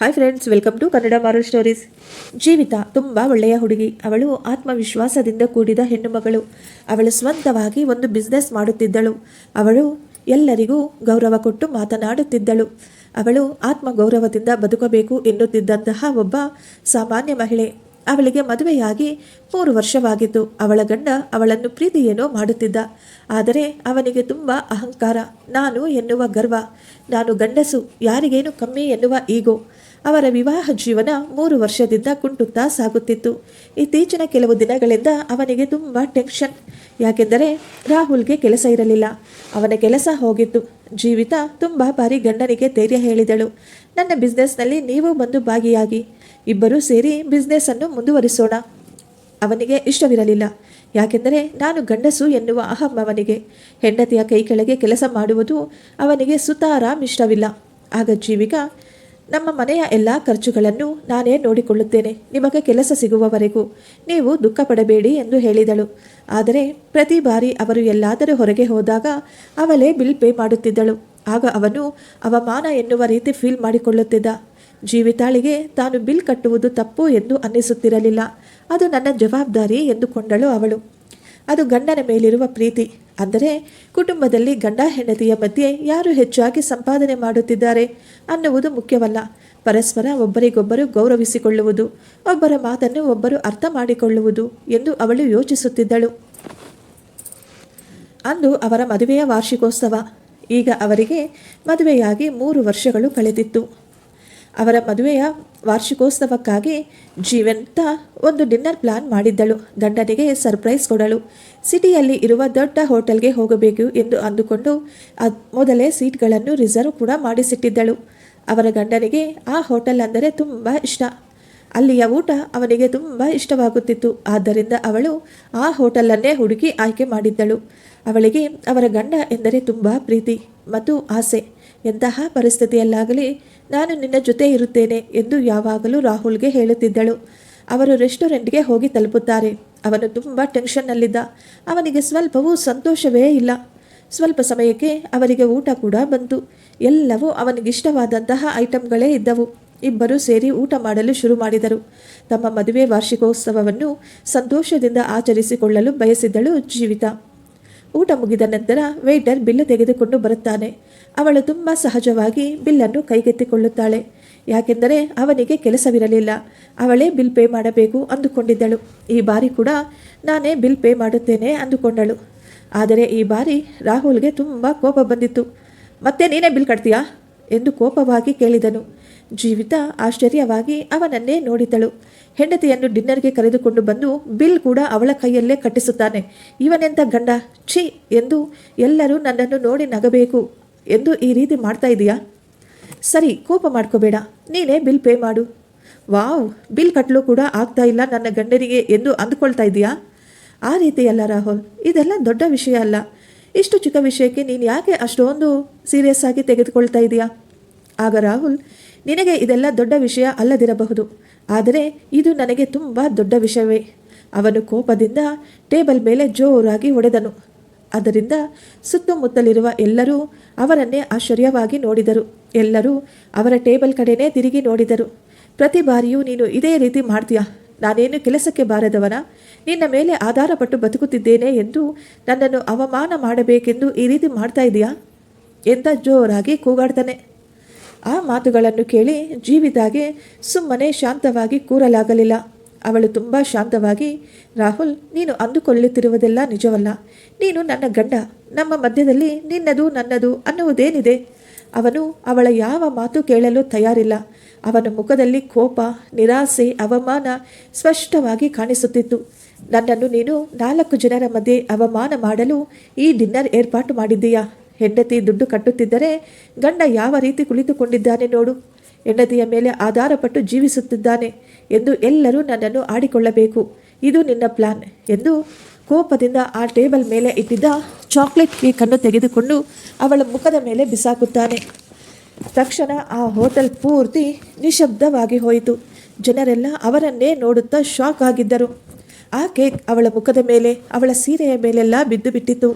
Hi friends welcome to Kannada moral stories ಜೀವಿತ ತುಂಬ ಒಳ್ಳೆಯ ಹುಡುಗಿ. ಅವಳು ಆತ್ಮವಿಶ್ವಾಸದಿಂದ ಕೂಡಿದ ಹೆಣ್ಣುಮಗಳು. ಅವಳು ಸ್ವಂತವಾಗಿ ಒಂದು ಬಿಸ್ನೆಸ್ ಮಾಡುತ್ತಿದ್ದಳು. ಅವಳು ಎಲ್ಲರಿಗೂ ಗೌರವ ಕೊಟ್ಟು ಮಾತನಾಡುತ್ತಿದ್ದಳು. ಅವಳು ಆತ್ಮಗೌರವದಿಂದ ಬದುಕಬೇಕು ಎನ್ನುತ್ತಿದ್ದಂತಹ ಒಬ್ಬ ಸಾಮಾನ್ಯ ಮಹಿಳೆ. ಅವಳಿಗೆ ಮದುವೆಯಾಗಿ ಮೂರು ವರ್ಷವಾಗಿತ್ತು. ಅವಳ ಗಂಡ ಅವಳನ್ನು ಪ್ರೀತಿಯೇನೋ ಮಾಡುತ್ತಿದ್ದ. ಆದರೆ ಅವನಿಗೆ ತುಂಬ ಅಹಂಕಾರ. ನಾನು ಎನ್ನುವ ಗರ್ವ. ನಾನು ಗಂಡಸು, ಯಾರಿಗೇನು ಕಮ್ಮಿ ಎನ್ನುವ ಈಗೋ. ಅವರ ವಿವಾಹ ಜೀವನ ಮೂರು ವರ್ಷದಿಂದ ಕುಂಟುತ್ತಾ ಸಾಗುತ್ತಿತ್ತು. ಇತ್ತೀಚಿನ ಕೆಲವು ದಿನಗಳಿಂದ ಅವನಿಗೆ ತುಂಬ ಟೆನ್ಷನ್. ಯಾಕೆಂದರೆ ರಾಹುಲ್ಗೆ ಕೆಲಸ ಇರಲಿಲ್ಲ. ಅವನ ಕೆಲಸ ಹೋಗಿತ್ತು. ಜೀವಿತ ತುಂಬ ಬಾರಿ ಗಂಡನಿಗೆ ಧೈರ್ಯ ಹೇಳಿದಳು. ನನ್ನ ಬಿಸ್ನೆಸ್ನಲ್ಲಿ ನೀವು ಬಂದು ಭಾಗಿಯಾಗಿ. ಇಬ್ಬರೂ ಸೇರಿ ಬಿಸ್ನೆಸ್ಸನ್ನು ಮುಂದುವರಿಸೋಣ. ಅವನಿಗೆ ಇಷ್ಟವಿರಲಿಲ್ಲ. ಯಾಕೆಂದರೆ ನಾನು ಗಂಡಸು ಎನ್ನುವ ಅಹಂ ಅವನಿಗೆ. ಹೆಂಡತಿಯ ಕೈ ಕೆಳಗೆ ಕೆಲಸ ಮಾಡುವುದು ಅವನಿಗೆ ಸುತಾರಾಮ್ ಇಷ್ಟವಿಲ್ಲ. ಆಗ ಜೀವಿಕ ನಮ್ಮ ಮನೆಯ ಎಲ್ಲ ಖರ್ಚುಗಳನ್ನು ನಾನೇ ನೋಡಿಕೊಳ್ಳುತ್ತೇನೆ. ನಿಮಗೆ ಕೆಲಸ ಸಿಗುವವರೆಗೂ ನೀವು ದುಃಖ ಪಡಬೇಡಿ ಎಂದು ಹೇಳಿದಳು. ಆದರೆ ಪ್ರತಿ ಬಾರಿ ಅವರು ಎಲ್ಲಾದರೂ ಹೊರಗೆ ಹೋದಾಗ ಅವಳೇ ಬಿಲ್ ಪೇ ಮಾಡುತ್ತಿದ್ದಳು. ಆಗ ಅವನು ಅವಮಾನ ಎನ್ನುವ ರೀತಿ ಫೀಲ್ ಮಾಡಿಕೊಳ್ಳುತ್ತಿದ್ದ. ಜೀವಿತಾಳಿಗೆ ತಾನು ಬಿಲ್ ಕಟ್ಟುವುದು ತಪ್ಪು ಎಂದು ಅನ್ನಿಸುತ್ತಿರಲಿಲ್ಲ. ಅದು ನನ್ನ ಜವಾಬ್ದಾರಿ ಎಂದುಕೊಂಡಳು ಅವಳು. ಅದು ಗಂಡನ ಮೇಲಿರುವ ಪ್ರೀತಿ. ಅಂದರೆ ಕುಟುಂಬದಲ್ಲಿ ಗಂಡ ಹೆಂಡತಿಯ ಮಧ್ಯೆ ಯಾರು ಹೆಚ್ಚಾಗಿ ಸಂಪಾದನೆ ಮಾಡುತ್ತಿದ್ದಾರೆ ಅನ್ನುವುದು ಮುಖ್ಯವಲ್ಲ. ಪರಸ್ಪರ ಒಬ್ಬರಿಗೊಬ್ಬರು ಗೌರವಿಸಿಕೊಳ್ಳುವುದು, ಒಬ್ಬರ ಮಾತನ್ನು ಒಬ್ಬರು ಅರ್ಥ ಮಾಡಿಕೊಳ್ಳುವುದು ಎಂದು ಅವಳು ಯೋಚಿಸುತ್ತಿದ್ದಳು. ಅಂದು ಅವರ ಮದುವೆಯ ವಾರ್ಷಿಕೋತ್ಸವ. ಈಗ ಅವರಿಗೆ ಮದುವೆಯಾಗಿ ಮೂರು ವರ್ಷಗಳು ಕಳೆದಿತ್ತು. ಅವರ ಮದುವೆಯ ವಾರ್ಷಿಕೋತ್ಸವಕ್ಕಾಗಿ ಜೀವಂತ ಒಂದು ಡಿನ್ನರ್ ಪ್ಲಾನ್ ಮಾಡಿದ್ದಳು. ಗಂಡನಿಗೆ ಸರ್ಪ್ರೈಸ್ ಕೊಡಲು. ಸಿಟಿಯಲ್ಲಿ ಇರುವ ದೊಡ್ಡ ಹೋಟೆಲ್ಗೆ ಹೋಗಬೇಕು ಎಂದು ಅಂದುಕೊಂಡು ಅದ್ ಮೊದಲೇ ಸೀಟ್ಗಳನ್ನು ರಿಸರ್ವ್ ಕೂಡ ಮಾಡಿಸಿಟ್ಟಿದ್ದಳು. ಅವರ ಗಂಡನಿಗೆ ಆ ಹೋಟೆಲ್ ಅಂದರೆ ತುಂಬ ಇಷ್ಟ. ಅಲ್ಲಿಯ ಊಟ ಅವನಿಗೆ ತುಂಬ ಇಷ್ಟವಾಗುತ್ತಿತ್ತು. ಆದ್ದರಿಂದ ಅವಳು ಆ ಹೋಟೆಲನ್ನೇ ಹುಡುಕಿ ಆಯ್ಕೆ ಮಾಡಿದ್ದಳು. ಅವಳಿಗೆ ಅವರ ಗಂಡ ಎಂದರೆ ತುಂಬ ಪ್ರೀತಿ ಮತ್ತು ಆಸೆ. ಎಂತಹ ಪರಿಸ್ಥಿತಿಯಲ್ಲಾಗಲಿ ನಾನು ನಿನ್ನ ಜೊತೆ ಇರುತ್ತೇನೆ ಎಂದು ಯಾವಾಗಲೂ ರಾಹುಲ್ಗೆ ಹೇಳುತ್ತಿದ್ದಳು. ಅವರು ರೆಸ್ಟೋರೆಂಟ್ಗೆ ಹೋಗಿ ತಲುಪುತ್ತಾರೆ. ಅವನು ತುಂಬ ಟೆನ್ಷನ್ನಲ್ಲಿದ್ದ. ಅವನಿಗೆ ಸ್ವಲ್ಪವೂ ಸಂತೋಷವೇ ಇಲ್ಲ. ಸ್ವಲ್ಪ ಸಮಯಕ್ಕೆ ಅವರಿಗೆ ಊಟ ಕೂಡ ಬಂತು. ಎಲ್ಲವೂ ಅವನಿಗಿಷ್ಟವಾದಂತಹ ಐಟಂಗಳೇ ಇದ್ದವು. ಇಬ್ಬರು ಸೇರಿ ಊಟ ಮಾಡಲು ಶುರು ಮಾಡಿದರು. ತಮ್ಮ ಮದುವೆ ವಾರ್ಷಿಕೋತ್ಸವವನ್ನು ಸಂತೋಷದಿಂದ ಆಚರಿಸಿಕೊಳ್ಳಲು ಬಯಸಿದ್ದಳು ಜೀವಿತ. ಊಟ ಮುಗಿದ ನಂತರ ವೇಟರ್ ಬಿಲ್ಲು ತೆಗೆದುಕೊಂಡು ಬರುತ್ತಾನೆ. ಅವಳು ತುಂಬ ಸಹಜವಾಗಿ ಬಿಲ್ಲನ್ನು ಕೈಗೆತ್ತಿಕೊಳ್ಳುತ್ತಾಳೆ. ಯಾಕೆಂದರೆ ಅವನಿಗೆ ಕೆಲಸವಿರಲಿಲ್ಲ. ಅವಳೇ ಬಿಲ್ ಪೇ ಮಾಡಬೇಕು ಅಂದುಕೊಂಡಿದ್ದಳು. ಈ ಬಾರಿ ಕೂಡ ನಾನೇ ಬಿಲ್ ಪೇ ಮಾಡುತ್ತೇನೆ ಅಂದುಕೊಂಡಳು. ಆದರೆ ಈ ಬಾರಿ ರಾಹುಲ್ಗೆ ತುಂಬ ಕೋಪ ಬಂದಿತ್ತು. ಮತ್ತೆ ನೀನೇ ಬಿಲ್ ಕಟ್ತೀಯಾ? ಎಂದು ಕೋಪವಾಗಿ ಕೇಳಿದನು. ಜೀವಿತ ಆಶ್ಚರ್ಯವಾಗಿ ಅವನನ್ನೇ ನೋಡಿದಳು. ಹೆಂಡತಿಯನ್ನು ಡಿನ್ನರ್ಗೆ ಕರೆದುಕೊಂಡು ಬಂದು ಬಿಲ್ ಕೂಡ ಅವಳ ಕೈಯಲ್ಲೇ ಕಟ್ಟಿಸುತ್ತಾನೆ. ಇವನೆಂತ ಗಂಡ? ಛೀ, ಎಂದು ಎಲ್ಲರೂ ನನ್ನನ್ನು ನೋಡಿ ನಗಬೇಕು ಎಂದು ಈ ರೀತಿ ಮಾಡ್ತಾ ಇದೀಯಾ? ಸರಿ, ಕೋಪ ಮಾಡ್ಕೋಬೇಡ. ನೀನೇ ಬಿಲ್ ಪೇ ಮಾಡು. ವಾವ್, ಬಿಲ್ ಕಟ್ಟಲು ಕೂಡ ಆಗ್ತಾ ಇಲ್ಲ ನನ್ನ ಗಂಡನಿಗೆ ಎಂದು ಅಂದುಕೊಳ್ತಾ ಇದೀಯಾ? ಆ ರೀತಿಯಲ್ಲ ರಾಹುಲ್, ಇದೆಲ್ಲ ದೊಡ್ಡ ವಿಷಯ ಅಲ್ಲ. ಇಷ್ಟು ಚಿಕ್ಕ ವಿಷಯಕ್ಕೆ ನೀನು ಯಾಕೆ ಅಷ್ಟೊಂದು ಸೀರಿಯಸ್ ಆಗಿ ತೆಗೆದುಕೊಳ್ತಾ ಇದೀಯಾ? ಆಗ ರಾಹುಲ್ ನಿನಗೆ ಇದೆಲ್ಲ ದೊಡ್ಡ ವಿಷಯ ಅಲ್ಲದಿರಬಹುದು. ಆದರೆ ಇದು ನನಗೆ ತುಂಬ ದೊಡ್ಡ ವಿಷಯವೇ. ಅವನು ಕೋಪದಿಂದ ಟೇಬಲ್ ಮೇಲೆ ಜೋರಾಗಿ ಹೊಡೆದನು. ಅದರಿಂದ ಸುತ್ತಮುತ್ತಲಿರುವ ಎಲ್ಲರೂ ಅವರನ್ನೇ ಆಶ್ಚರ್ಯವಾಗಿ ನೋಡಿದರು. ಎಲ್ಲರೂ ಅವರ ಟೇಬಲ್ ಕಡೆನೇ ತಿರುಗಿ ನೋಡಿದರು. ಪ್ರತಿ ಬಾರಿಯೂ ನೀನು ಇದೇ ರೀತಿ ಮಾಡ್ತೀಯಾ? ನಾನೇನು ಕೆಲಸಕ್ಕೆ ಬಾರದವನ? ನಿನ್ನ ಮೇಲೆ ಆಧಾರಪಟ್ಟು ಬದುಕುತ್ತಿದ್ದೇನೆ ಎಂದು ನನ್ನನ್ನು ಅವಮಾನ ಮಾಡಬೇಕೆಂದು ಈ ರೀತಿ ಮಾಡ್ತಾ ಇದೆಯಾ? ಎಂತ ಜೋರಾಗಿ ಕೂಗಾಡ್ತಾನೆ. ಆ ಮಾತುಗಳನ್ನು ಕೇಳಿ ಜೀವಿತಾಗೆ ಸುಮ್ಮನೆ ಶಾಂತವಾಗಿ ಕೂರಲಾಗಲಿಲ್ಲ. ಅವಳು ತುಂಬ ಶಾಂತವಾಗಿ, ರಾಹುಲ್, ನೀನು ಅಂದುಕೊಳ್ಳುತ್ತಿರುವುದೆಲ್ಲ ನಿಜವಲ್ಲ. ನೀನು ನನ್ನ ಗಂಡ. ನಮ್ಮ ಮಧ್ಯದಲ್ಲಿ ನಿನ್ನದು ನನ್ನದು ಅನ್ನುವುದೇನಿದೆ? ಅವನು ಅವಳ ಯಾವ ಮಾತು ಕೇಳಲು ತಯಾರಿಲ್ಲ. ಅವನ ಮುಖದಲ್ಲಿ ಕೋಪ, ನಿರಾಸೆ, ಅವಮಾನ ಸ್ಪಷ್ಟವಾಗಿ ಕಾಣಿಸುತ್ತಿತ್ತು. ನನ್ನನ್ನು ನೀನು ನಾಲ್ಕು ಜನರ ಮಧ್ಯೆ ಅವಮಾನ ಮಾಡಲು ಈ ಡಿನ್ನರ್ ಏರ್ಪಾಟು ಮಾಡಿದ್ದೀಯಾ? ಹೆಂಡತಿ ದುಡ್ಡು ಕಟ್ಟುತ್ತಿದ್ದರೆ ಗಂಡ ಯಾವ ರೀತಿ ಕುಳಿತುಕೊಂಡಿದ್ದಾನೆ ನೋಡು. ಹೆಂಡತಿಯ ಮೇಲೆ ಆಧಾರಪಟ್ಟು ಜೀವಿಸುತ್ತಿದ್ದಾನೆ ಎಂದು ಎಲ್ಲರೂ ನನ್ನನ್ನು ಆಡಿಕೊಳ್ಳಬೇಕು. ಇದು ನಿನ್ನ ಪ್ಲಾನ್ ಎಂದು ಕೋಪದಿಂದ ಆ ಟೇಬಲ್ ಮೇಲೆ ಇಟ್ಟಿದ್ದ ಚಾಕ್ಲೇಟ್ ಕೇಕನ್ನು ತೆಗೆದುಕೊಂಡು ಅವಳ ಮುಖದ ಮೇಲೆ ಬಿಸಾಕುತ್ತಾನೆ. ತಕ್ಷಣ ಆ ಹೋಟೆಲ್ ಪೂರ್ತಿ ನಿಶಬ್ದವಾಗಿ ಹೋಯಿತು. ಜನರೆಲ್ಲ ಅವರನ್ನೇ ನೋಡುತ್ತಾ ಶಾಕ್ ಆಗಿದ್ದರು. ಆ ಕೇಕ್ ಅವಳ ಮುಖದ ಮೇಲೆ, ಅವಳ ಸೀರೆಯ ಮೇಲೆಲ್ಲ ಬಿದ್ದು ಬಿಟ್ಟಿತ್ತು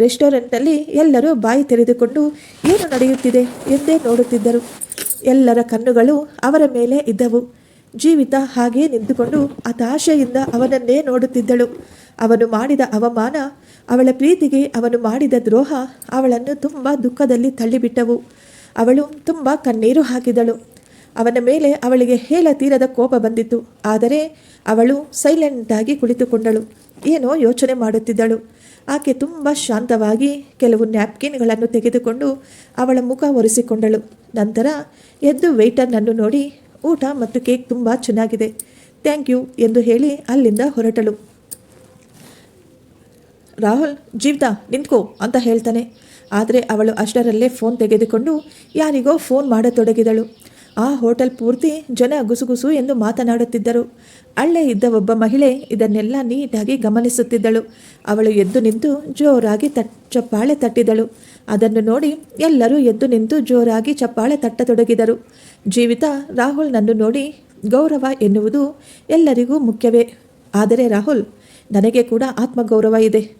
ರೆಸ್ಟೋರೆಂಟ್ನಲ್ಲಿ ಎಲ್ಲರೂ ಬಾಯಿ ತೆರೆದುಕೊಂಡು ಏನು ನಡೆಯುತ್ತಿದೆ ಎಂದೇ ನೋಡುತ್ತಿದ್ದರು. ಎಲ್ಲರ ಕಣ್ಣುಗಳು ಅವರ ಮೇಲೆ ಇದ್ದವು. ಜೀವಿತ ಹಾಗೇ ನಿಂತುಕೊಂಡು ಹತಾಶೆಯಿಂದ ಅವನನ್ನೇ ನೋಡುತ್ತಿದ್ದಳು. ಅವನು ಮಾಡಿದ ಅವಮಾನ, ಅವಳ ಪ್ರೀತಿಗೆ ಅವನು ಮಾಡಿದ ದ್ರೋಹ ಅವಳನ್ನು ತುಂಬ ದುಃಖದಲ್ಲಿ ತಳ್ಳಿಬಿಟ್ಟವು. ಅವಳು ತುಂಬ ಕಣ್ಣೀರು ಹಾಕಿದಳು. ಅವನ ಮೇಲೆ ಅವಳಿಗೆ ಹೇಳ ತೀರದ ಕೋಪ ಬಂದಿತ್ತು. ಆದರೆ ಅವಳು ಸೈಲೆಂಟಾಗಿ ಕುಳಿತುಕೊಂಡಳು. ಏನೋ ಯೋಚನೆ ಮಾಡುತ್ತಿದ್ದಳು. ಆಕೆ ತುಂಬ ಶಾಂತವಾಗಿ ಕೆಲವು ನ್ಯಾಪ್ಕಿನ್ಗಳನ್ನು ತೆಗೆದುಕೊಂಡು ಅವಳ ಮುಖ ಒರೆಸಿಕೊಂಡಳು. ನಂತರ ಎದ್ದು ವೆಯ್ಟರ್ನನ್ನು ನೋಡಿ, ಊಟ ಮತ್ತು ಕೇಕ್ ತುಂಬ ಚೆನ್ನಾಗಿದೆ, ಥ್ಯಾಂಕ್ ಯು ಎಂದು ಹೇಳಿ ಅಲ್ಲಿಂದ ಹೊರಟಳು. ರಾಹುಲ್, ಜೀವಿತ, ನಿಂತ್ಕೋ ಅಂತ ಹೇಳ್ತಾನೆ. ಆದರೆ ಅವಳು ಅಷ್ಟರಲ್ಲೇ ಫೋನ್ ತೆಗೆದುಕೊಂಡು ಯಾರಿಗೋ ಫೋನ್ ಮಾಡತೊಡಗಿದಳು. ಆ ಹೋಟೆಲ್ ಪೂರ್ತಿ ಜನ ಗುಸುಗುಸು ಎಂದು ಮಾತನಾಡುತ್ತಿದ್ದರು. ಅಲ್ಲೇ ಇದ್ದ ಒಬ್ಬ ಮಹಿಳೆ ಇದನ್ನೆಲ್ಲ ನೀಟಾಗಿ ಗಮನಿಸುತ್ತಿದ್ದಳು. ಅವಳು ಎದ್ದು ನಿಂತು ಜೋರಾಗಿ ತಟ್, ಚಪ್ಪಾಳೆ ತಟ್ಟಿದಳು. ಅದನ್ನು ನೋಡಿ ಎಲ್ಲರೂ ಎದ್ದು ನಿಂತು ಜೋರಾಗಿ ಚಪ್ಪಾಳೆ ತಟ್ಟತೊಡಗಿದರು. ಜೀವಿತ ರಾಹುಲ್ನನ್ನು ನೋಡಿ, ಗೌರವ ಎನ್ನುವುದು ಎಲ್ಲರಿಗೂ ಮುಖ್ಯವೇ. ಆದರೆ ರಾಹುಲ್, ನನಗೆ ಕೂಡ ಆತ್ಮಗೌರವ ಇದೆ.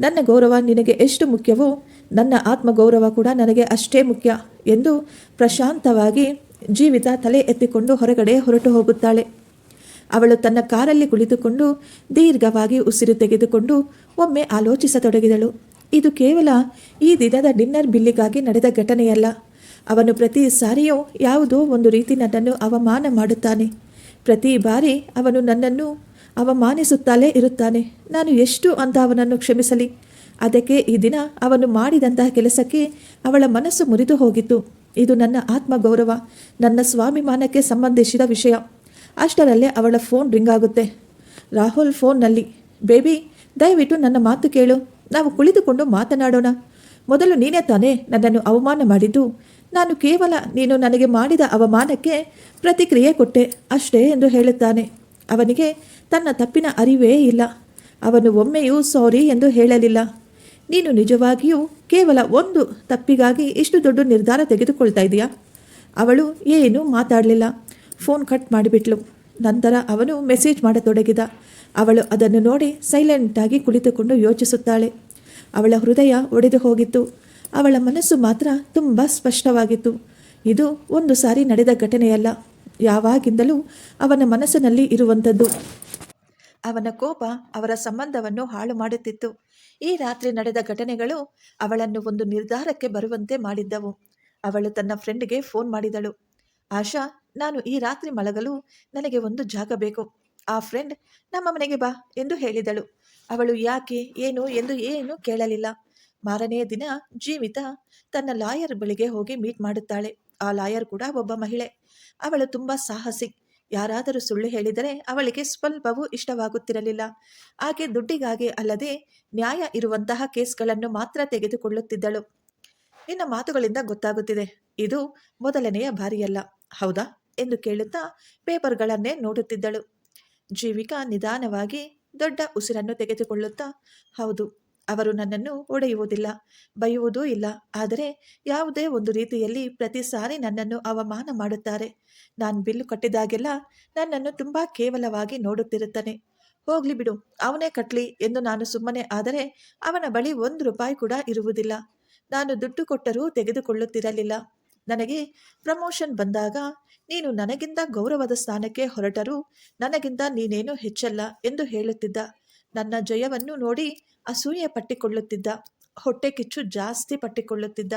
ನನ್ನ ಗೌರವ ನಿನಗೆ ಎಷ್ಟು ಮುಖ್ಯವೋ, ನನ್ನ ಆತ್ಮಗೌರವ ಕೂಡ ನನಗೆ ಅಷ್ಟೇ ಮುಖ್ಯ ಎಂದು ಪ್ರಶಾಂತವಾಗಿ ಜೀವಿತ ತಲೆ ಎತ್ತಿಕೊಂಡು ಹೊರಗಡೆ ಹೊರಟು ಹೋಗುತ್ತಾಳೆ. ಅವಳು ತನ್ನ ಕಾರಲ್ಲಿ ಕುಳಿತುಕೊಂಡು ದೀರ್ಘವಾಗಿ ಉಸಿರು ತೆಗೆದುಕೊಂಡು ಒಮ್ಮೆ ಆಲೋಚಿಸತೊಡಗಿದಳು. ಇದು ಕೇವಲ ಈ ದಿನದ ಡಿನ್ನರ್ ಬಿಲ್ಲಿಗಾಗಿ ನಡೆದ ಘಟನೆಯಲ್ಲ. ಅವನು ಪ್ರತಿ ಸಾರಿಯೂ ಯಾವುದೋ ಒಂದು ರೀತಿ ನನ್ನನ್ನು ಅವಮಾನ ಮಾಡುತ್ತಾನೆ. ಪ್ರತಿ ಬಾರಿ ಅವನು ನನ್ನನ್ನು ಅವಮಾನಿಸುತ್ತಲೇ ಇರುತ್ತಾನೆ. ನಾನು ಎಷ್ಟು ಅಂತ ಅವನನ್ನು ಕ್ಷಮಿಸಲಿ. ಅದಕ್ಕೆ ಈ ದಿನ ಅವನು ಮಾಡಿದಂತಹ ಕೆಲಸಕ್ಕೆ ಅವಳ ಮನಸ್ಸು ಮುರಿದು ಹೋಗಿತ್ತು. ಇದು ನನ್ನ ಆತ್ಮಗೌರವ, ನನ್ನ ಸ್ವಾಭಿಮಾನಕ್ಕೆ ಸಂಬಂಧಿಸಿದ ವಿಷಯ. ಅಷ್ಟರಲ್ಲೇ ಅವಳ ಫೋನ್ ರಿಂಗ್ ಆಗುತ್ತೆ. ರಾಹುಲ್ ಫೋನ್ನಲ್ಲಿ, ಬೇಬಿ, ದಯವಿಟ್ಟು ನನ್ನ ಮಾತು ಕೇಳು. ನಾವು ಕುಳಿತುಕೊಂಡು ಮಾತನಾಡೋಣ. ಮೊದಲು ನೀನೇ ತಾನೇ ನನ್ನನ್ನು ಅವಮಾನ ಮಾಡಿದ್ದು. ನಾನು ಕೇವಲ ನೀನು ನನಗೆ ಮಾಡಿದ ಅವಮಾನಕ್ಕೆ ಪ್ರತಿಕ್ರಿಯೆ ಕೊಟ್ಟೆ ಅಷ್ಟೇ ಎಂದು ಹೇಳುತ್ತಾನೆ. ಅವನಿಗೆ ತನ್ನ ತಪ್ಪಿನ ಅರಿವೇ ಇಲ್ಲ. ಅವನು ಒಮ್ಮೆಯೂ ಸಾರಿ ಎಂದು ಹೇಳಲಿಲ್ಲ. ನೀನು ನಿಜವಾಗಿಯೂ ಕೇವಲ ಒಂದು ತಪ್ಪಿಗಾಗಿ ಇಷ್ಟು ದೊಡ್ಡ ನಿರ್ಧಾರ ತೆಗೆದುಕೊಳ್ತಾ ಇದೆಯಾ? ಅವಳು ಏನೂ ಮಾತಾಡಲಿಲ್ಲ. ಫೋನ್ ಕಟ್ ಮಾಡಿಬಿಟ್ಲು. ನಂತರ ಅವನು ಮೆಸೇಜ್ ಮಾಡತೊಡಗಿದ. ಅವಳು ಅದನ್ನು ನೋಡಿ ಸೈಲೆಂಟಾಗಿ ಕುಳಿತುಕೊಂಡು ಯೋಚಿಸುತ್ತಾಳೆ. ಅವಳ ಹೃದಯ ಒಡೆದು ಹೋಗಿತ್ತು. ಅವಳ ಮನಸ್ಸು ಮಾತ್ರ ತುಂಬ ಸ್ಪಷ್ಟವಾಗಿತ್ತು. ಇದು ಒಂದು ಸಾರಿ ನಡೆದ ಘಟನೆಯಲ್ಲ. ಯಾವಾಗಿಂದಲೂ ಅವನ ಮನಸ್ಸಿನಲ್ಲಿ ಇರುವಂಥದ್ದು. ಅವನ ಕೋಪ ಅವರ ಸಂಬಂಧವನ್ನು ಹಾಳು ಮಾಡುತ್ತಿತ್ತು. ಈ ರಾತ್ರಿ ನಡೆದ ಘಟನೆಗಳು ಅವಳನ್ನು ಒಂದು ನಿರ್ಧಾರಕ್ಕೆ ಬರುವಂತೆ ಮಾಡಿದ್ದವು. ಅವಳು ತನ್ನ ಫ್ರೆಂಡ್ಗೆ ಫೋನ್ ಮಾಡಿದಳು. ಆಶಾ, ನಾನು ಈ ರಾತ್ರಿ ಮಲಗಲು ನನಗೆ ಒಂದು ಜಾಗ ಬೇಕು. ಆ ಫ್ರೆಂಡ್ ನಮ್ಮ ಮನೆಗೆ ಬಾ ಎಂದು ಹೇಳಿದಳು. ಅವಳು ಯಾಕೆ, ಏನು, ಎಂದು ಏನು ಕೇಳಲಿಲ್ಲ. ಮಾರನೆಯ ದಿನ ಜೀವಿತ ತನ್ನ ಲಾಯರ್ ಬಳಿಗೆ ಹೋಗಿ ಮೀಟ್ ಮಾಡುತ್ತಾಳೆ. ಆ ಲಾಯರ್ ಕೂಡ ಒಬ್ಬ ಮಹಿಳೆ. ಅವಳು ತುಂಬ ಸಾಹಸಿ. ಯಾರಾದರೂ ಸುಳ್ಳು ಹೇಳಿದರೆ ಅವಳಿಗೆ ಸ್ವಲ್ಪವೂ ಇಷ್ಟವಾಗುತ್ತಿರಲಿಲ್ಲ. ಆಕೆ ದುಡ್ಡಿಗಾಗಿ ಅಲ್ಲದೆ ನ್ಯಾಯ ಇರುವಂತಹ ಕೇಸ್ಗಳನ್ನು ಮಾತ್ರ ತೆಗೆದುಕೊಳ್ಳುತ್ತಿದ್ದಳು. ನಿನ್ನ ಮಾತುಗಳಿಂದ ಗೊತ್ತಾಗುತ್ತಿದೆ. ಇದು ಮೊದಲನೆಯ ಬಾರಿಯಲ್ಲ. ಹೌದಾ? ಎಂದು ಕೇಳುತ್ತಾ ಪೇಪರ್ಗಳನ್ನೇ ನೋಡುತ್ತಿದ್ದಳು. ಜೀವಿಕಾ ನಿಧಾನವಾಗಿ ದೊಡ್ಡ ಉಸಿರನ್ನು ತೆಗೆದುಕೊಳ್ಳುತ್ತಾ, ಹೌದು ಅವರು ನನ್ನನ್ನು ಒಡೆಯುವುದಿಲ್ಲ, ಬೈಯುವುದೂ ಇಲ್ಲ. ಆದರೆ ಯಾವುದೇ ಒಂದು ರೀತಿಯಲ್ಲಿ ಪ್ರತಿ ಸಾರಿ ನನ್ನನ್ನು ಅವಮಾನ ಮಾಡುತ್ತಾರೆ. ನಾನು ಬಿಲ್ಲು ಕಟ್ಟಿದಾಗೆಲ್ಲ ನನ್ನನ್ನು ತುಂಬ ಕೇವಲವಾಗಿ ನೋಡುತ್ತಿರುತ್ತಾನೆ. ಹೋಗ್ಲಿ ಬಿಡು, ಅವನೇ ಕಟ್ಲಿ ಎಂದು ನಾನು ಸುಮ್ಮನೆ ಆದರೆ ಅವನ ಬಳಿ ಒಂದು ರೂಪಾಯಿ ಕೂಡ ಇರುವುದಿಲ್ಲ. ನಾನು ದುಡ್ಡು ಕೊಟ್ಟರೂ ತೆಗೆದುಕೊಳ್ಳುತ್ತಿರಲಿಲ್ಲ. ನನಗೆ ಪ್ರಮೋಷನ್ ಬಂದಾಗ ನೀನು ನನಗಿಂತ ಗೌರವದ ಸ್ಥಾನಕ್ಕೆ ಹೊರಟರೂ ನನಗಿಂತ ನೀನೇನು ಹೆಚ್ಚಲ್ಲ ಎಂದು ಹೇಳುತ್ತಿದ್ದ. ನನ್ನ ಜಯವನ್ನು ನೋಡಿ ಅಸೂಯೆ ಪಟ್ಟಿಕೊಳ್ಳುತ್ತಿದ್ದ, ಹೊಟ್ಟೆ ಕಿಚ್ಚು ಜಾಸ್ತಿ ಪಟ್ಟಿಕೊಳ್ಳುತ್ತಿದ್ದ.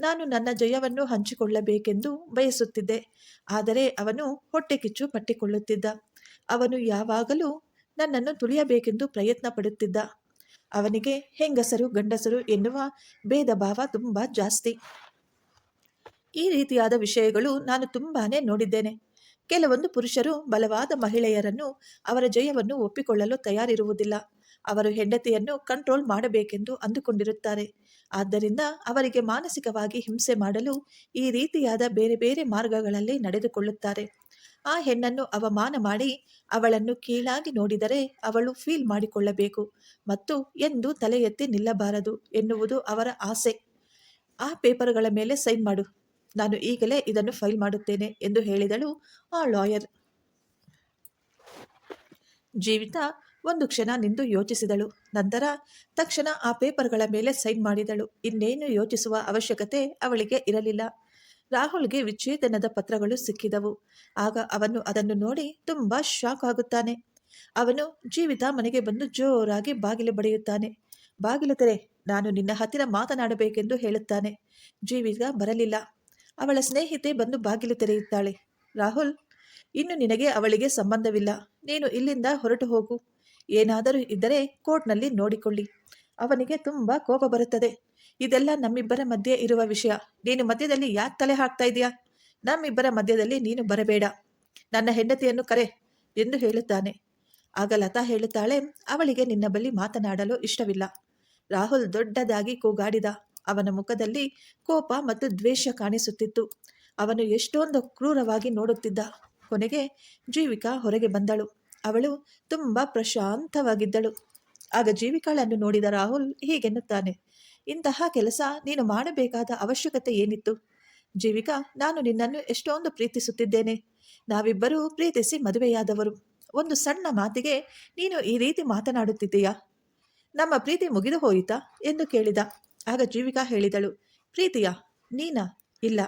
ನಾನು ನನ್ನ ಜಯವನ್ನು ಹಂಚಿಕೊಳ್ಳಬೇಕೆಂದು ಬಯಸುತ್ತಿದ್ದೆ. ಆದರೆ ಅವನು ಹೊಟ್ಟೆ ಕಿಚ್ಚು ಪಟ್ಟಿಕೊಳ್ಳುತ್ತಿದ್ದ. ಅವನು ಯಾವಾಗಲೂ ನನ್ನನ್ನು ತುಳಿಯಬೇಕೆಂದು ಪ್ರಯತ್ನ ಪಡುತ್ತಿದ್ದ. ಅವನಿಗೆ ಹೆಂಗಸರು, ಗಂಡಸರು ಎನ್ನುವ ಭೇದ ಭಾವ ತುಂಬ ಜಾಸ್ತಿ. ಈ ರೀತಿಯಾದ ವಿಷಯಗಳು ನಾನು ತುಂಬಾನೇ ನೋಡಿದ್ದೇನೆ. ಕೆಲವೊಂದು ಪುರುಷರು ಬಲವಾದ ಮಹಿಳೆಯರನ್ನು ಅವರ ಜಯವನ್ನು ಒಪ್ಪಿಕೊಳ್ಳಲು ತಯಾರಿರುವುದಿಲ್ಲ. ಅವರು ಹೆಂಡತಿಯನ್ನು ಕಂಟ್ರೋಲ್ ಮಾಡಬೇಕೆಂದು ಅಂದುಕೊಂಡಿರುತ್ತಾರೆ. ಆದ್ದರಿಂದ ಅವರಿಗೆ ಮಾನಸಿಕವಾಗಿ ಹಿಂಸೆ ಮಾಡಲು ಈ ರೀತಿಯಾದ ಬೇರೆ ಬೇರೆ ಮಾರ್ಗಗಳಲ್ಲಿ ನಡೆದುಕೊಳ್ಳುತ್ತಾರೆ. ಆ ಹೆಣ್ಣನ್ನು ಅವಮಾನ ಮಾಡಿ ಅವಳನ್ನು ಕೀಳಾಗಿ ನೋಡಿದರೆ ಅವಳು ಫೀಲ್ ಮಾಡಿಕೊಳ್ಳಬೇಕು ಮತ್ತು ಎಂದು ತಲೆ ನಿಲ್ಲಬಾರದು ಎನ್ನುವುದು ಅವರ ಆಸೆ. ಆ ಪೇಪರ್ಗಳ ಮೇಲೆ ಸೈನ್ ಮಾಡು. ನಾನು ಈಗಲೇ ಇದನ್ನು ಫೈಲ್ ಮಾಡುತ್ತೇನೆ ಎಂದು ಹೇಳಿದಳು ಆ ಲಾಯರ್. ಜೀವಿತ ಒಂದು ಕ್ಷಣ ನಿಂದು ಯೋಚಿಸಿದಳು. ನಂತರ ತಕ್ಷಣ ಆ ಪೇಪರ್ಗಳ ಮೇಲೆ ಸೈನ್ ಮಾಡಿದಳು. ಇನ್ನೇನು ಯೋಚಿಸುವ ಅವಶ್ಯಕತೆ ಅವಳಿಗೆ ಇರಲಿಲ್ಲ. ರಾಹುಲ್ಗೆ ವಿಚ್ಛೇದನದ ಪತ್ರಗಳು ಸಿಕ್ಕಿದವು. ಆಗ ಅವನು ಅದನ್ನು ನೋಡಿ ತುಂಬ ಶಾಕ್ ಆಗುತ್ತಾನೆ. ಅವನು ಜೀವಿತ ಮನೆಗೆ ಬಂದು ಜೋರಾಗಿ ಬಾಗಿಲು ಬಡಿಯುತ್ತಾನೆ. ಬಾಗಿಲು ತೆರೆ, ನಾನು ನಿನ್ನ ಹತ್ತಿರ ಮಾತನಾಡಬೇಕೆಂದು ಹೇಳುತ್ತಾನೆ. ಜೀವಿತ ಬರಲಿಲ್ಲ. ಅವಳ ಸ್ನೇಹಿತೆ ಬಂದು ಬಾಗಿಲು ತೆರೆಯುತ್ತಾಳೆ. ರಾಹುಲ್, ಇನ್ನು ನಿನಗೆ ಅವಳಿಗೆ ಸಂಬಂಧವಿಲ್ಲ. ನೀನು ಇಲ್ಲಿಂದ ಹೊರಟು ಹೋಗು. ಏನಾದರೂ ಇದ್ದರೆ ಕೋರ್ಟ್ನಲ್ಲಿ ನೋಡಿಕೊಳ್ಳಿ. ಅವನಿಗೆ ತುಂಬ ಕೋಪ ಬರುತ್ತದೆ. ಇದೆಲ್ಲ ನಮ್ಮಿಬ್ಬರ ಮಧ್ಯೆ ಇರುವ ವಿಷಯ. ನೀನು ಮಧ್ಯದಲ್ಲಿ ಯಾಕೆ ತಲೆ ಹಾಕ್ತಾ ಇದೆಯಾ? ನಮ್ಮಿಬ್ಬರ ಮಧ್ಯದಲ್ಲಿ ನೀನು ಬರಬೇಡ. ನನ್ನ ಹೆಂಡತಿಯನ್ನು ಕರೆ ಎಂದು ಹೇಳುತ್ತಾನೆ. ಆಗ ಲತಾ ಹೇಳುತ್ತಾಳೆ, ಅವಳಿಗೆ ನಿನ್ನ ಬಳಿ ಮಾತನಾಡಲು ಇಷ್ಟವಿಲ್ಲ. ರಾಹುಲ್ ದೊಡ್ಡದಾಗಿ ಕೂಗಾಡಿದ. ಅವನ ಮುಖದಲ್ಲಿ ಕೋಪ ಮತ್ತು ದ್ವೇಷ ಕಾಣಿಸುತ್ತಿತ್ತು. ಅವನು ಎಷ್ಟೊಂದು ಕ್ರೂರವಾಗಿ ನೋಡುತ್ತಿದ್ದ ಕೊನೆಗೆ ಜೀವಿಕಾ ಹೊರಗೆ ಬಂದಳು. ಅವಳು ತುಂಬ ಪ್ರಶಾಂತವಾಗಿದ್ದಳು. ಆಗ ಜೀವಿಕಾಳನ್ನು ನೋಡಿದ ರಾಹುಲ್ ಹೀಗೆನ್ನುತ್ತಾನೆ, ಇಂತಹ ಕೆಲಸ ನೀನು ಮಾಡಬೇಕಾದ ಅವಶ್ಯಕತೆ ಏನಿತ್ತು? ಜೀವಿಕಾ, ನಾನು ನಿನ್ನನ್ನು ಎಷ್ಟೊಂದು ಪ್ರೀತಿಸುತ್ತಿದ್ದೇನೆ. ನಾವಿಬ್ಬರೂ ಪ್ರೀತಿಸಿ ಮದುವೆಯಾದವರು. ಒಂದು ಸಣ್ಣ ಮಾತಿಗೆ ನೀನು ಈ ರೀತಿ ಮಾತನಾಡುತ್ತಿದ್ದೀಯಾ? ನಮ್ಮ ಪ್ರೀತಿ ಮುಗಿದು ಹೋಯಿತಾ? ಎಂದು ಕೇಳಿದ. ಆಗ ಜೀವಿಕಾ ಹೇಳಿದಳು, ಪ್ರೀತಿಯ, ನೀನಾ? ಇಲ್ಲ.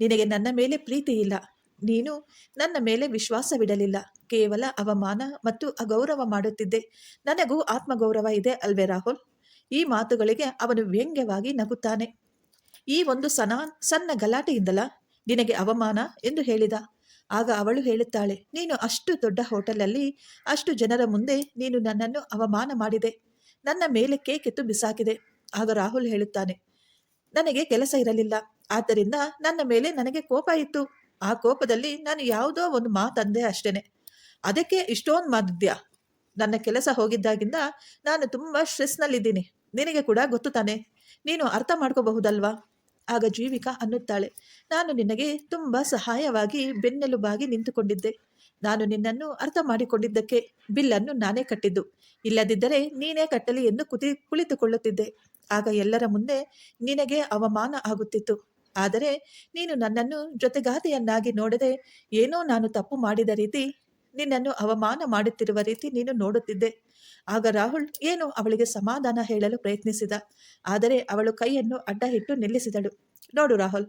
ನಿನಗೆ ನನ್ನ ಮೇಲೆ ಪ್ರೀತಿ ಇಲ್ಲ. ನೀನು ನನ್ನ ಮೇಲೆ ವಿಶ್ವಾಸವಿಡಲಿಲ್ಲ. ಕೇವಲ ಅವಮಾನ ಮತ್ತು ಅಗೌರವ ಮಾಡುತ್ತಿದ್ದೆ. ನನಗೂ ಆತ್ಮಗೌರವ ಇದೆ ಅಲ್ವೇ ರಾಹುಲ್? ಈ ಮಾತುಗಳಿಗೆ ಅವನು ವ್ಯಂಗ್ಯವಾಗಿ ನಗುತ್ತಾನೆ. ಈ ಒಂದು ಸನಾ, ಸಣ್ಣ ಗಲಾಟೆಯಿಂದಲ ನಿನಗೆ ಅವಮಾನ ಎಂದು ಹೇಳಿದ? ಆಗ ಅವಳು ಹೇಳುತ್ತಾಳೆ, ನೀನು ಅಷ್ಟು ದೊಡ್ಡ ಹೋಟೆಲಲ್ಲಿ ಅಷ್ಟು ಜನರ ಮುಂದೆ ನೀನು ನನ್ನನ್ನು ಅವಮಾನ ಮಾಡಿದೆ. ನನ್ನ ಮೇಲೆ ಕೇಕೆತ್ತು ಬಿಸಾಕಿದೆ. ಆಗ ರಾಹುಲ್ ಹೇಳುತ್ತಾನೆ, ನನಗೆ ಕೆಲಸ ಇರಲಿಲ್ಲ, ಆದ್ದರಿಂದ ನನ್ನ ಮೇಲೆ ನನಗೆ ಕೋಪ ಇತ್ತು. ಆ ಕೋಪದಲ್ಲಿ ನಾನು ಯಾವುದೋ ಒಂದು ಮಾತಂದೆ ಅಷ್ಟೇನೆ. ಅದಕ್ಕೆ ಇಷ್ಟೊಂದು ಮಾದ್ಯ ನನ್ನ ಕೆಲಸ ಹೋಗಿದ್ದಾಗಿಂದ ನಾನು ತುಂಬ ಸ್ಟ್ರೆಸ್ನಲ್ಲಿದ್ದೀನಿ. ನಿನಗೆ ಕೂಡ ಗೊತ್ತು ತಾನೆ, ನೀನು ಅರ್ಥ ಮಾಡ್ಕೋಬಹುದಲ್ವಾ? ಆಗ ಜೀವಿಕಾ ಅನ್ನುತ್ತಾಳೆ, ನಾನು ನಿನಗೆ ತುಂಬ ಸಹಾಯವಾಗಿ ಬೆನ್ನೆಲುಬಾಗಿ ನಿಂತುಕೊಂಡಿದ್ದೆ. ನಾನು ನಿನ್ನನ್ನು ಅರ್ಥ ಮಾಡಿಕೊಂಡಿದ್ದಕ್ಕೆ ಬಿಲ್ಲನ್ನು ನಾನೇ ಕಟ್ಟಿದ್ದು. ಇಲ್ಲದಿದ್ದರೆ ನೀನೇ ಕಟ್ಟಲಿ ಎಂದು ಕುತಿ ಕುಳಿತುಕೊಳ್ಳುತ್ತಿದ್ದೆ. ಆಗ ಎಲ್ಲರ ಮುಂದೆ ನಿನಗೆ ಅವಮಾನ ಆಗುತ್ತಿತ್ತು. ಆದರೆ ನೀನು ನನ್ನನ್ನು ಜೊತೆಗಾತಿಯನ್ನಾಗಿ ನೋಡದೆ ಏನೋ ನಾನು ತಪ್ಪು ಮಾಡಿದ ರೀತಿ, ನಿನ್ನನ್ನು ಅವಮಾನ ಮಾಡುತ್ತಿರುವ ರೀತಿ ನೀನು ನೋಡುತ್ತಿದ್ದೆ. ಆಗ ರಾಹುಲ್ ಏನು ಅವಳಿಗೆ ಸಮಾಧಾನ ಹೇಳಲು ಪ್ರಯತ್ನಿಸಿದ. ಆದರೆ ಅವಳು ಕೈಯನ್ನು ಅಡ್ಡ ಇಟ್ಟು ನಿಲ್ಲಿಸಿದಳು. ನೋಡು ರಾಹುಲ್,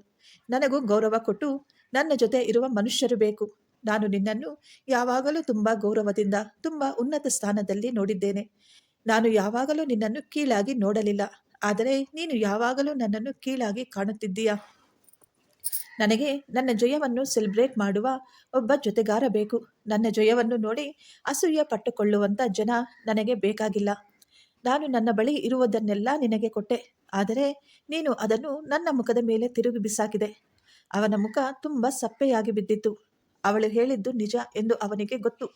ನನಗೂ ಗೌರವ ಕೊಟ್ಟು ನನ್ನ ಜೊತೆ ಇರುವ ಮನುಷ್ಯರು ಬೇಕು. ನಾನು ನಿನ್ನನ್ನು ಯಾವಾಗಲೂ ತುಂಬ ಗೌರವದಿಂದ, ತುಂಬ ಉನ್ನತ ಸ್ಥಾನದಲ್ಲಿ ನೋಡಿದ್ದೇನೆ. ನಾನು ಯಾವಾಗಲೂ ನಿನ್ನನ್ನು ಕೀಳಾಗಿ ನೋಡಲಿಲ್ಲ. ಆದರೆ ನೀನು ಯಾವಾಗಲೂ ನನ್ನನ್ನು ಕೀಳಾಗಿ ಕಾಣುತ್ತಿದ್ದೀಯ? ನನಗೆ ನನ್ನ ಜಯವನ್ನು ಸೆಲೆಬ್ರೇಟ್ ಮಾಡುವ ಒಬ್ಬ ಜೊತೆಗಾರ ಬೇಕು. ನನ್ನ ಜಯವನ್ನು ನೋಡಿ ಅಸೂಯೆ ಪಟ್ಟುಕೊಳ್ಳುವಂಥ ಜನ ನನಗೆ ಬೇಕಾಗಿಲ್ಲ. ನಾನು ನನ್ನ ಬಳಿ ಇರುವುದನ್ನೆಲ್ಲ ನಿನಗೆ ಕೊಟ್ಟೆ. ಆದರೆ ನೀನು ಅದನ್ನು ನನ್ನ ಮುಖದ ಮೇಲೆ ತಿರುಗಿ ಬಿಸಾಕಿದೆ. ಅವನ ಮುಖ ತುಂಬ ಸಪ್ಪೆಯಾಗಿ ಬಿದ್ದಿತ್ತು. ಅವಳು ಹೇಳಿದ್ದು ನಿಜ ಎಂದು ಅವನಿಗೆ ಗೊತ್ತು.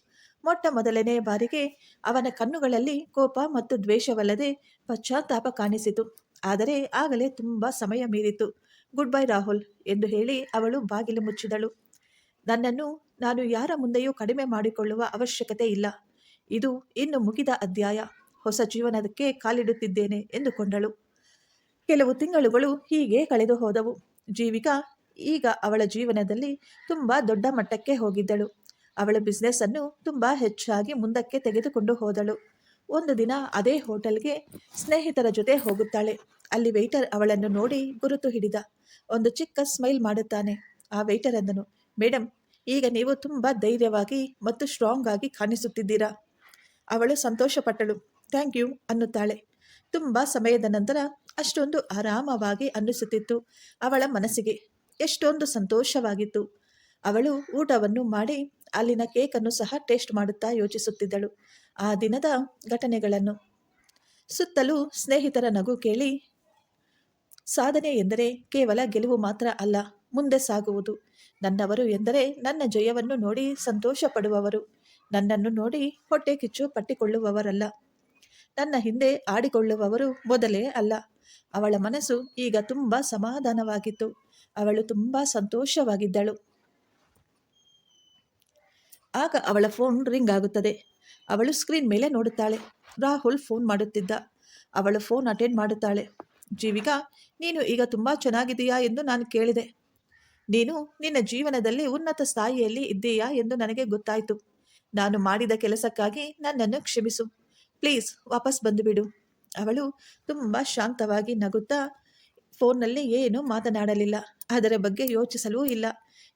ಮೊಟ್ಟ ಮೊದಲನೆಯ ಬಾರಿಗೆ ಅವನ ಕಣ್ಣುಗಳಲ್ಲಿ ಕೋಪ ಮತ್ತು ದ್ವೇಷವಲ್ಲದೆ ಪಶ್ಚಾತ್ತಾಪ ಕಾಣಿಸಿತು. ಆದರೆ ಆಗಲೇ ತುಂಬ ಸಮಯ ಮೀರಿತು. ಗುಡ್ ಬೈ ರಾಹುಲ್ ಎಂದು ಹೇಳಿ ಅವಳು ಬಾಗಿಲು ಮುಚ್ಚಿದಳು. ನನ್ನನ್ನು ನಾನು ಯಾರ ಮುಂದೆಯೂ ಕಡಿಮೆ ಮಾಡಿಕೊಳ್ಳುವ ಅವಶ್ಯಕತೆ ಇಲ್ಲ. ಇದು ಇನ್ನು ಮುಗಿದ ಅಧ್ಯಾಯ. ಹೊಸ ಜೀವನಕ್ಕೆ ಕಾಲಿಡುತ್ತಿದ್ದೇನೆ ಎಂದುಕೊಂಡಳು. ಕೆಲವು ತಿಂಗಳುಗಳು ಹೀಗೆ ಕಳೆದು ಹೋದವು. ಜೀವಿಕಾ ಈಗ ಅವಳ ಜೀವನದಲ್ಲಿ ತುಂಬ ದೊಡ್ಡ ಮಟ್ಟಕ್ಕೆ ಹೋಗಿದ್ದಳು. ಅವಳ ಬಿಸ್ನೆಸ್ ಅನ್ನು ತುಂಬ ಹೆಚ್ಚಾಗಿ ಮುಂದಕ್ಕೆ ತೆಗೆದುಕೊಂಡು ಹೋದಳು. ಒಂದು ದಿನ ಅದೇ ಹೋಟೆಲ್ಗೆ ಸ್ನೇಹಿತರ ಜೊತೆ ಹೋಗುತ್ತಾಳೆ. ಅಲ್ಲಿ ವೆಯ್ಟರ್ ಅವಳನ್ನು ನೋಡಿ ಗುರುತು ಹಿಡಿದ. ಒಂದು ಚಿಕ್ಕ ಸ್ಮೈಲ್ ಮಾಡುತ್ತಾನೆ. ಆ ವೆಯ್ಟರ್ ಅಂದನು ಮೇಡಮ್ ಈಗ ನೀವು ತುಂಬ ಧೈರ್ಯವಾಗಿ ಮತ್ತು ಸ್ಟ್ರಾಂಗ್ ಆಗಿ ಕಾಣಿಸುತ್ತಿದ್ದೀರಾ? ಅವಳು ಸಂತೋಷಪಟ್ಟಳು. Thank you ಅನ್ನುತ್ತಾಳೆ. ತುಂಬ ಸಮಯದ ನಂತರ ಅಷ್ಟೊಂದು ಆರಾಮವಾಗಿ ಅನ್ನಿಸುತ್ತಿತ್ತು ಅವಳ ಮನಸ್ಸಿಗೆ. ಎಷ್ಟೊಂದು ಸಂತೋಷವಾಗಿತ್ತು. ಅವಳು ಊಟವನ್ನು ಮಾಡಿ ಅಲ್ಲಿನ ಕೇಕನ್ನು ಸಹ ಟೇಸ್ಟ್ ಮಾಡುತ್ತಾ ಯೋಚಿಸುತ್ತಿದ್ದಳು. ಆ ದಿನದ ಘಟನೆಗಳನ್ನು ಸುತ್ತಲೂ ಸ್ನೇಹಿತರ ನಗು ಕೇಳಿ, ಸಾಧನೆ ಎಂದರೆ ಕೇವಲ ಗೆಲುವು ಮಾತ್ರ ಅಲ್ಲ, ಮುಂದೆ ಸಾಗುವುದು. ನನ್ನವರು ಎಂದರೆ ನನ್ನ ಜಯವನ್ನು ನೋಡಿ ಸಂತೋಷ ಪಡುವವರು ನನ್ನನ್ನು ನೋಡಿ ಹೊಟ್ಟೆ ಕಿಚ್ಚು ಪಟ್ಟಿಕೊಳ್ಳುವವರಲ್ಲ. ನನ್ನ ಹಿಂದೆ ಆಡಿಕೊಳ್ಳುವವರು ಮೊದಲೇ ಅಲ್ಲ. ಅವಳ ಮನಸ್ಸು ಈಗ ತುಂಬ ಸಮಾಧಾನವಾಗಿತ್ತು. ಅವಳು ತುಂಬ ಸಂತೋಷವಾಗಿದ್ದಳು. ಆಗ ಅವಳ ಫೋನ್ ರಿಂಗ್ ಆಗುತ್ತದೆ. ಅವಳು ಸ್ಕ್ರೀನ್ ಮೇಲೆ ನೋಡುತ್ತಾಳೆ. ರಾಹುಲ್ ಫೋನ್ ಮಾಡುತ್ತಿದ್ದ. ಅವಳು ಫೋನ್ ಅಟೆಂಡ್ ಮಾಡುತ್ತಾಳೆ. ಜೀವಿಕಾ, ನೀನು ಈಗ ತುಂಬ ಚೆನ್ನಾಗಿದೆಯಾ ಎಂದು ನಾನು ಕೇಳಿದೆ. ನೀನು ನಿನ್ನ ಜೀವನದಲ್ಲಿ ಉನ್ನತ ಸ್ಥಾಯಿಯಲ್ಲಿ ಇದ್ದೀಯಾ ಎಂದು ನನಗೆ ಗೊತ್ತಾಯಿತು. ನಾನು ಮಾಡಿದ ಕೆಲಸಕ್ಕಾಗಿ ನನ್ನನ್ನು ಕ್ಷಮಿಸು. ಪ್ಲೀಸ್ ವಾಪಸ್ ಬಂದುಬಿಡು. ಅವಳು ತುಂಬ ಶಾಂತವಾಗಿ ನಗುತ್ತಾ ಫೋನ್ನಲ್ಲಿ ಏನೂ ಮಾತನಾಡಲಿಲ್ಲ. ಅದರ ಬಗ್ಗೆ ಯೋಚಿಸಲೂ ಇಲ್ಲ.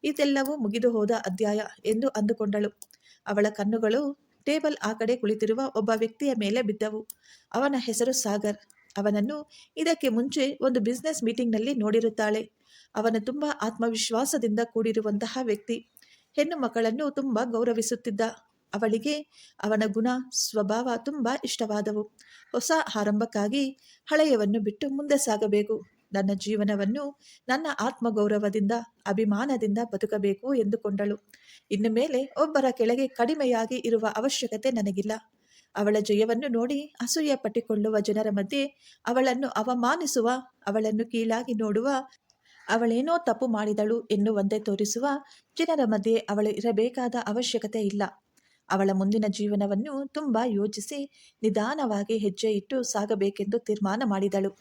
ಇದೆಲ್ಲವೂ ಮುಗಿದು ಹೋದ ಅಧ್ಯಾಯ ಎಂದು ಅಂದುಕೊಂಡಳು. ಅವಳ ಕಣ್ಣುಗಳು ಟೇಬಲ್ ಆ ಕಡೆ ಕುಳಿತಿರುವ ಒಬ್ಬ ವ್ಯಕ್ತಿಯ ಮೇಲೆ ಬಿದ್ದವು. ಅವನ ಹೆಸರು ಸಾಗರ್. ಅವನನ್ನು ಇದಕ್ಕೆ ಮುಂಚೆ ಒಂದು ಬಿಸ್ನೆಸ್ ಮೀಟಿಂಗ್ನಲ್ಲಿ ನೋಡಿರುತ್ತಾಳೆ. ಅವನು ತುಂಬ ಆತ್ಮವಿಶ್ವಾಸದಿಂದ ಕೂಡಿರುವಂತಹ ವ್ಯಕ್ತಿ. ಹೆಣ್ಣು ಮಕ್ಕಳನ್ನು ತುಂಬ ಗೌರವಿಸುತ್ತಿದ್ದ ಅವಳಿಗೆ ಅವನ ಗುಣ, ಸ್ವಭಾವ ತುಂಬ ಇಷ್ಟವಾದವು. ಹೊಸ ಆರಂಭಕ್ಕಾಗಿ ಹಳೆಯವನ್ನು ಬಿಟ್ಟು ಮುಂದೆ ಸಾಗಬೇಕು. ನನ್ನ ಜೀವನವನ್ನು ನನ್ನ ಆತ್ಮಗೌರವದಿಂದ, ಅಭಿಮಾನದಿಂದ ಬದುಕಬೇಕು ಎಂದುಕೊಂಡಳು. ಇನ್ನು ಮೇಲೆ ಒಬ್ಬರ ಕೆಳಗೆ ಕಡಿಮೆಯಾಗಿ ಇರುವ ಅವಶ್ಯಕತೆ ನನಗಿಲ್ಲ. ಅವಳ ಜಯವನ್ನು ನೋಡಿ ಅಸೂಯ ಪಟ್ಟಿಕೊಳ್ಳುವ ಜನರ ಮಧ್ಯೆ ಅವಳನ್ನು ಅವಮಾನಿಸುವ, ಅವಳನ್ನು ಕೀಳಾಗಿ ನೋಡುವ, ಅವಳೇನೋ ತಪ್ಪು ಮಾಡಿದಳು ಎನ್ನುವಂತೆ ತೋರಿಸುವ ಜನರ ಮಧ್ಯೆ ಅವಳು ಇರಬೇಕಾದ ಅವಶ್ಯಕತೆ ಇಲ್ಲ. ಅವಳ ಮುಂದಿನ ಜೀವನವನ್ನು ತುಂಬ ಯೋಚಿಸಿ ನಿಧಾನವಾಗಿ ಹೆಜ್ಜೆ ಇಟ್ಟು ಸಾಗಬೇಕೆಂದು ತೀರ್ಮಾನ ಮಾಡಿದಳು.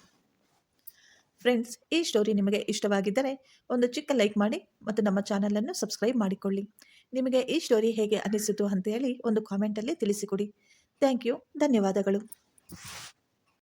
ಫ್ರೆಂಡ್ಸ್ ಈ ಸ್ಟೋರಿ ನಿಮಗೆ ಇಷ್ಟವಾಗಿದ್ದರೆ ಒಂದು ಚಿಕ್ಕ ಲೈಕ್ ಮಾಡಿ ಮತ್ತು ನಮ್ಮ ಚಾನಲನ್ನು ಸಬ್ಸ್ಕ್ರೈಬ್ ಮಾಡಿಕೊಳ್ಳಿ. ನಿಮಗೆ ಈ ಸ್ಟೋರಿ ಹೇಗೆ ಅನಿಸಿತು ಅಂತ ಹೇಳಿ ಒಂದು ಕಾಮೆಂಟಲ್ಲಿ ತಿಳಿಸಿಕೊಡಿ. ಥ್ಯಾಂಕ್ ಯು ಧನ್ಯವಾದಗಳು.